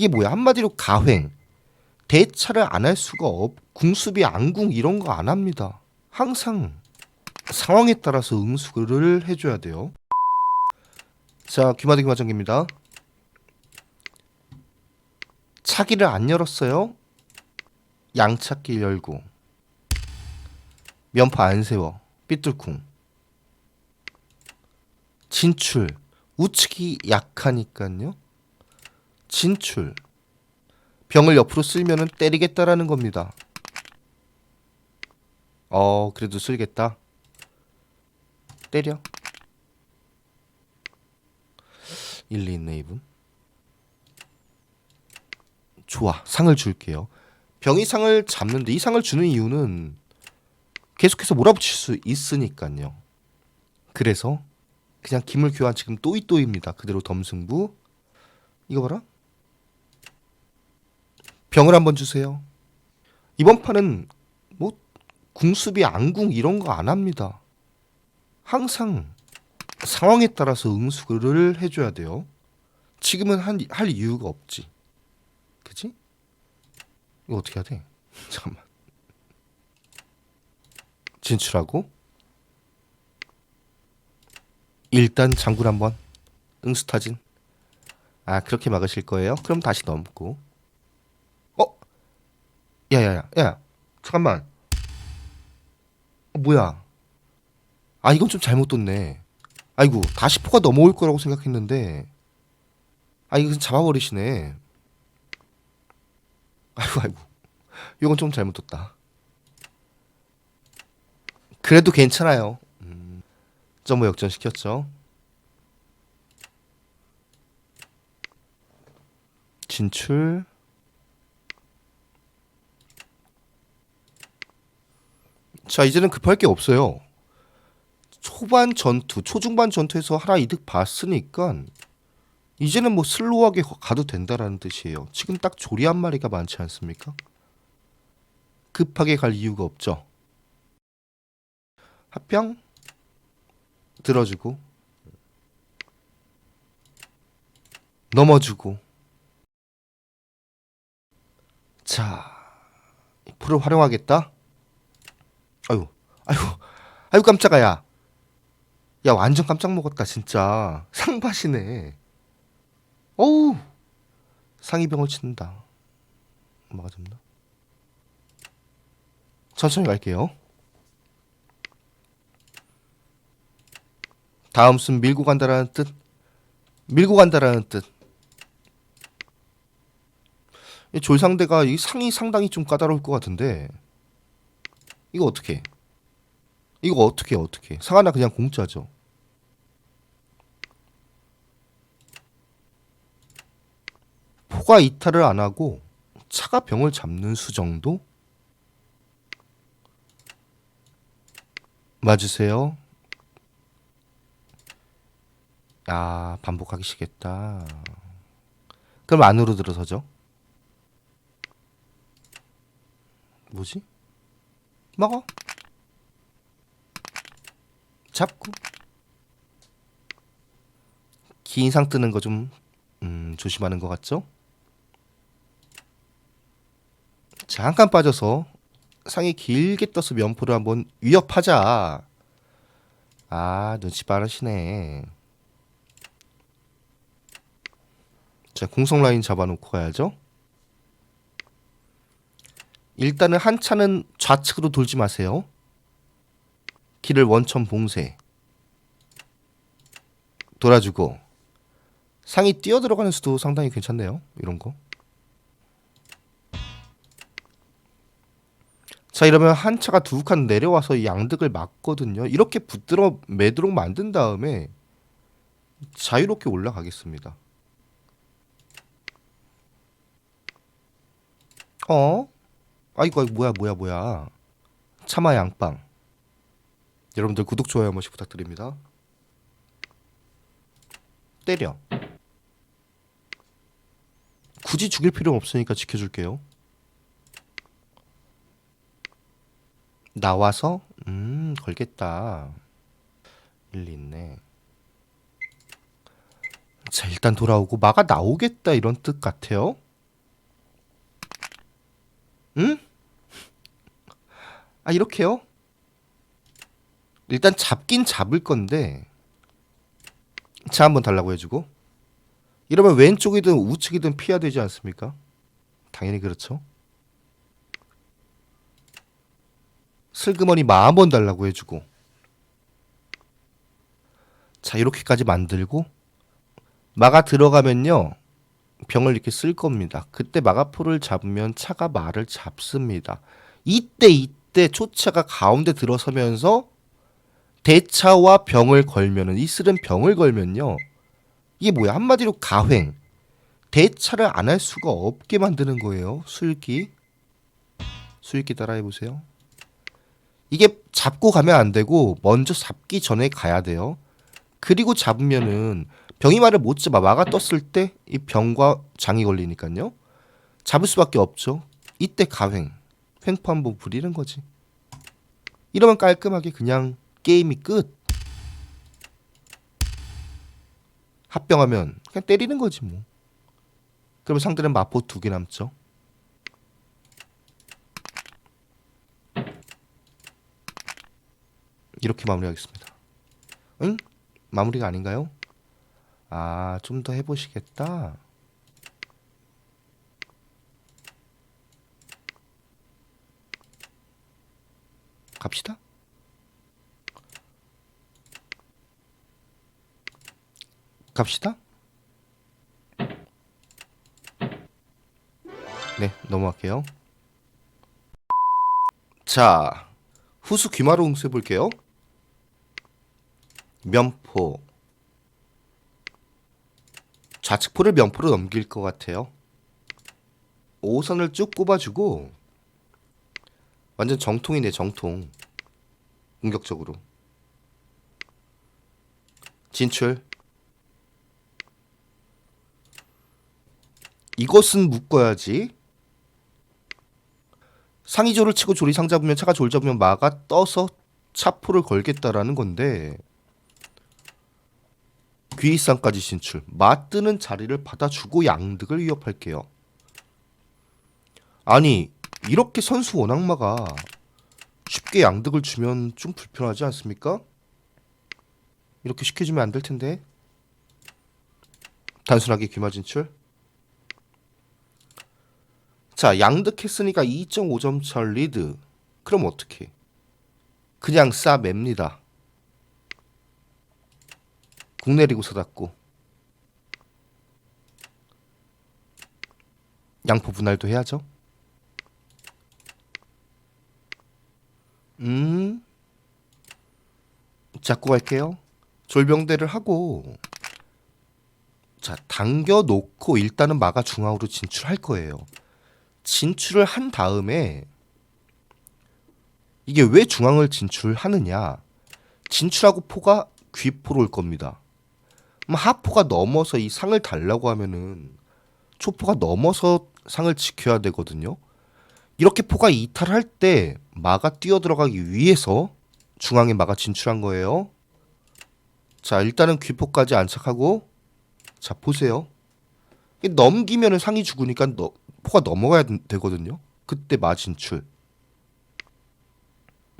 이게 뭐야? 한마디로 가횡. 대차를 안 할 수가 없. 궁수비 안궁 이런 거 안 합니다. 항상 상황에 따라서 응수를 해줘야 돼요. 자, 귀마대기 마정기입니다. 차기를 안 열었어요. 양차길 열고 면파 안 세워 삐뚤쿵 진출 우측이 약하니까요. 진출 병을 옆으로 쓸면은 때리겠다라는 겁니다. 어 그래도 쓸겠다. 때려. 일리 있네 이분. 좋아 상을 줄게요. 병이 상을 잡는데 이 상을 주는 이유는 계속해서 몰아붙일 수 있으니까요. 그래서 그냥 기물 교환 지금 또이또이입니다. 그대로 덤승부. 이거 봐라. 병을 한번 주세요. 이번 판은 뭐 궁수비 안궁 이런 거 안 합니다. 항상 상황에 따라서 응수를 해줘야 돼요. 지금은 한, 할 이유가 없지. 그지? 이거 어떻게 해야 돼? 잠깐만. 진출하고 일단 장군 한번 응수타진. 아 그렇게 막으실 거예요? 그럼 다시 넘고. 어? 야야야 야 잠깐만. 어, 뭐야? 아 이건 좀 잘못 뒀네. 아이고 다시 포가 넘어올 거라고 생각했는데. 아 이거 잡아버리시네. 아이고 아이고. 이건 좀 잘못 뒀다. 그래도 괜찮아요. 음, 점호 역전 시켰죠. 진출. 자, 이제는 급할 게 없어요. 초반 전투, 초중반 전투에서 하나 이득 봤으니까 이제는 뭐 슬로우하게 가도 된다라는 뜻이에요. 지금 딱 조리 한 마리가 많지 않습니까? 급하게 갈 이유가 없죠. 합병 들어주고 넘어주고 자 풀을 활용하겠다. 아유 아유 아유 깜짝아야. 야 완전 깜짝 먹었다 진짜 상밭이네. 어우 상이병을 치는다. 뭐가 잡나? 천천히 갈게요. 다음 순 밀고 간다라는 뜻. 밀고 간다라는 뜻. 이 졸상대가 이 상이 상당히 좀 까다로울 것 같은데 이거 어떻게? 이거 어떻게 어떻게? 상 하나 그냥 공짜죠. 포가 이탈을 안 하고 차가 병을 잡는 수 정도? 맞으세요? 아, 반복하기 싫겠다. 그럼 안으로 들어서죠. 뭐지? 먹어. 잡고. 긴상 뜨는 거좀 음, 조심하는 것 같죠? 잠깐 빠져서 상이 길게 떠서 면포를 한번 위협하자. 아, 눈치 빠르시네. 자, 공성 라인 잡아놓고 가야죠. 일단은 한 차는 좌측으로 돌지 마세요. 길을 원천 봉쇄. 돌아주고. 상이 뛰어 들어가는 수도 상당히 괜찮네요. 이런 거. 자 이러면 한 차가 두 칸 내려와서 이 양득을 막거든요. 이렇게 붙들어 매도록 만든 다음에 자유롭게 올라가겠습니다. 어? 아이고 아이고 뭐야 뭐야 뭐야. 차마 양빵. 여러분들 구독 좋아요 한 번씩 부탁드립니다. 때려. 굳이 죽일 필요 없으니까 지켜줄게요. 나와서 음 걸겠다 일리 있네 자 일단 돌아오고 마가 나오겠다 이런 뜻 같아요 응? 아 이렇게요? 일단 잡긴 잡을 건데 차 한번 달라고 해주고 이러면 왼쪽이든 우측이든 피해야 되지 않습니까? 당연히 그렇죠. 슬그머니 마한번 달라고 해주고 자 이렇게까지 만들고 마가 들어가면요 병을 이렇게 쓸 겁니다. 그때 마가포를 잡으면 차가 말을 잡습니다. 이때 이때 초차가 가운데 들어서면서 대차와 병을 걸면은 이슬은 병을 걸면요 이게 뭐야? 한마디로 가횡. 대차를 안 할 수가 없게 만드는 거예요. 수익기. 수익기 따라해 보세요. 이게 잡고 가면 안 되고 먼저 잡기 전에 가야 돼요. 그리고 잡으면은 병이 말을 못 잡아. 마가 떴을 때 이 병과 장이 걸리니까요. 잡을 수밖에 없죠. 이때 가횡 횡포 한번 부리는 거지 이러면 깔끔하게 그냥 게임이 끝 합병하면 그냥 때리는 거지 뭐 그러면 상대는 마포 두 개 남죠 이렇게 마무리하겠습니다 응? 마무리가 아닌가요? 아, 좀 더 해보시겠다. 갑시다. 갑시다. 네, 넘어갈게요. 자, 후수 귀마로 응수해 볼게요. 면포. 좌측포를 면포로 넘길 것 같아요. 5선을 쭉 꼽아주고 완전 정통이네 정통 공격적으로 진출 이것은 묶어야지 상의조를 치고 조리 상 잡으면 차가 졸 잡으면 마가 떠서 차포를 걸겠다라는 건데 귀이상까지 진출. 맞드는 자리를 받아주고 양득을 위협할게요. 아니 이렇게 선수 원악마가 쉽게 양득을 주면 좀 불편하지 않습니까? 이렇게 쉽게 주면 안 될 텐데. 단순하게 귀마 진출. 자 양득했으니까 2.5점 차 리드. 그럼 어떻게? 그냥 싸 맵니다. 국 내 리고 서 닫고 양포 분할도 해야죠. 음, 잡고 갈게요. 졸병대를 하고 자 당겨 놓고 일단은 마가 중앙으로 진출할 거예요. 진출을 한 다음에 이게 왜 중앙을 진출하느냐? 진출하고 포가 귀포로 올 겁니다. 그럼 하포가 넘어서 이 상을 달라고 하면은 초포가 넘어서 상을 지켜야 되거든요. 이렇게 포가 이탈할 때 마가 뛰어 들어가기 위해서 중앙에 마가 진출한 거예요. 자, 일단은 귀포까지 안착하고 자, 보세요. 넘기면은 상이 죽으니까 너, 포가 넘어가야 되거든요. 그때 마 진출.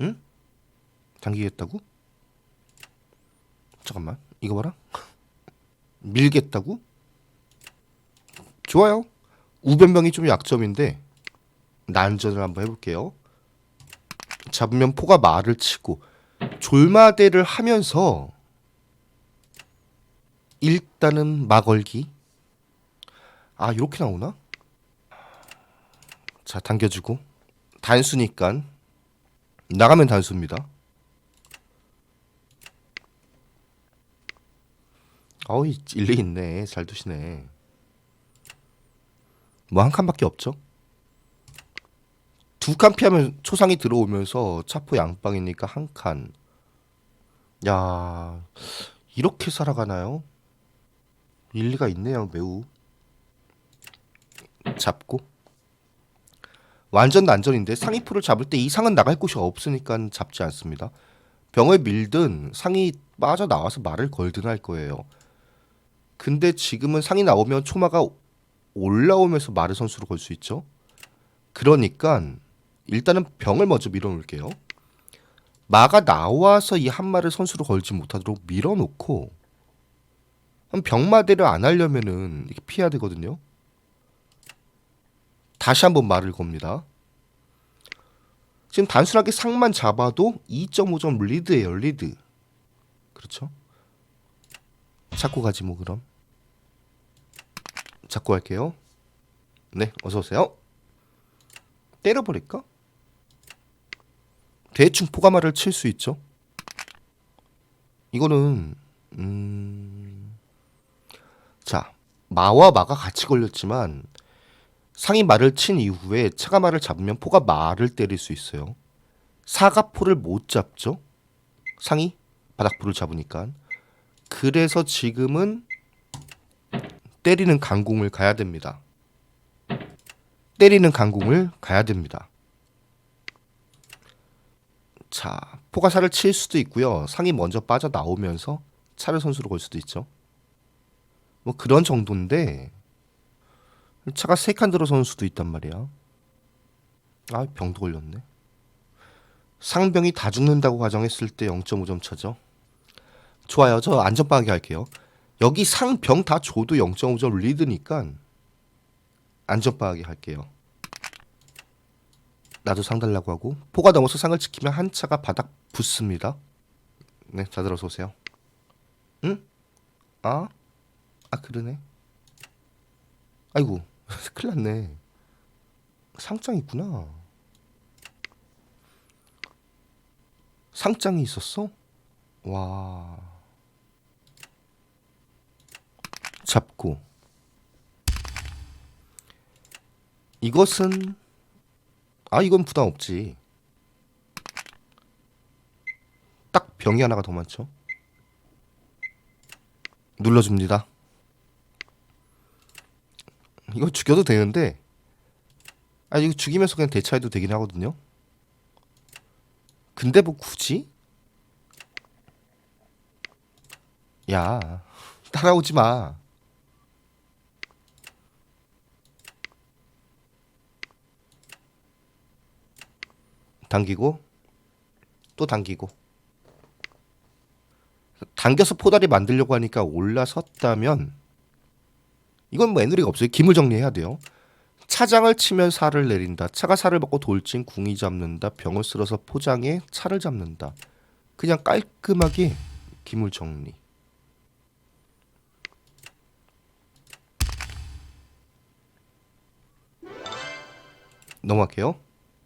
응? 당기겠다고? 잠깐만. 이거 봐라. 밀겠다고? 좋아요. 우변병이 좀 약점인데 난전을 한번 해볼게요. 잡으면 포가 말을 치고 졸마대를 하면서 일단은 마걸기. 아 이렇게 나오나? 자 당겨주고 단수니까 나가면 단수입니다. 어우 일리 있네 잘 두시네 뭐 한 칸밖에 없죠 두 칸 피하면 초상이 들어오면서 차포 양방이니까 한 칸 야 이렇게 살아가나요? 일리가 있네요 매우. 잡고. 완전 난전인데 상위 포를 잡을 때 이 상은 나갈 곳이 없으니까 잡지 않습니다. 병을 밀든 상이 빠져 나와서 말을 걸든 할 거예요. 근데 지금은 상이 나오면 초마가 올라오면서 마르 선수로 걸 수 있죠. 그러니까 일단은 병을 먼저 밀어놓을게요. 마가 나와서 이 한 마를 선수로 걸지 못하도록 밀어놓고 병마대를 안 하려면은 피해야 되거든요. 다시 한번 말을 겁니다. 지금 단순하게 상만 잡아도 2.5점 리드예요, 리드. 그렇죠? 잡고 가지 뭐 그럼. 잡고 할게요. 네, 어서 오세요. 때려버릴까? 대충 포가마를 칠 수 있죠. 이거는 음... 자 마와 마가 같이 걸렸지만 상이 말을 친 이후에 차가 말을 잡으면 포가 말을 때릴 수 있어요. 사가 포를 못 잡죠. 상이 바닥포를 잡으니까. 그래서 지금은 때리는 강공을 가야 됩니다. 때리는 강공을 가야 됩니다. 자, 포가사를 칠 수도 있고요. 상이 먼저 빠져 나오면서 차를 선수로 걸 수도 있죠. 뭐 그런 정도인데 차가 세 칸 들어서는 수도 있단 말이야. 아, 병도 걸렸네. 상병이 다 죽는다고 가정했을 때 0.5점 차죠. 좋아요. 저 안전빵하게 할게요. 여기 상병 다 줘도 0.5점 리드니까 안전빵하게 할게요. 나도 상 달라고 하고 포가 넘어서 상을 지키면 한 차가 바닥 붙습니다. 네, 자 들어서 오세요. 응? 아? 아 그러네. 아이고, 큰일 났네. 상장 있구나. 상장이 있었어? 와. 잡고. 이것은 아 이건 부담 없지. 딱 병이 하나가 더 많죠. 눌러줍니다. 이거 죽여도 되는데 아 이거 죽이면서 그냥 대처해도 되긴 하거든요. 근데 뭐 굳이? 야 따라오지 마. 당기고 또 당기고 당겨서 포다리 만들려고 하니까 올라섰다면 이건 뭐 애누리가 없어요. 기물 정리해야 돼요. 차장을 치면 살을 내린다. 차가 살을 먹고 돌진 궁이 잡는다. 병을 쓸어서 포장해 차를 잡는다. 그냥 깔끔하게 기물 정리. 넘어갈게요.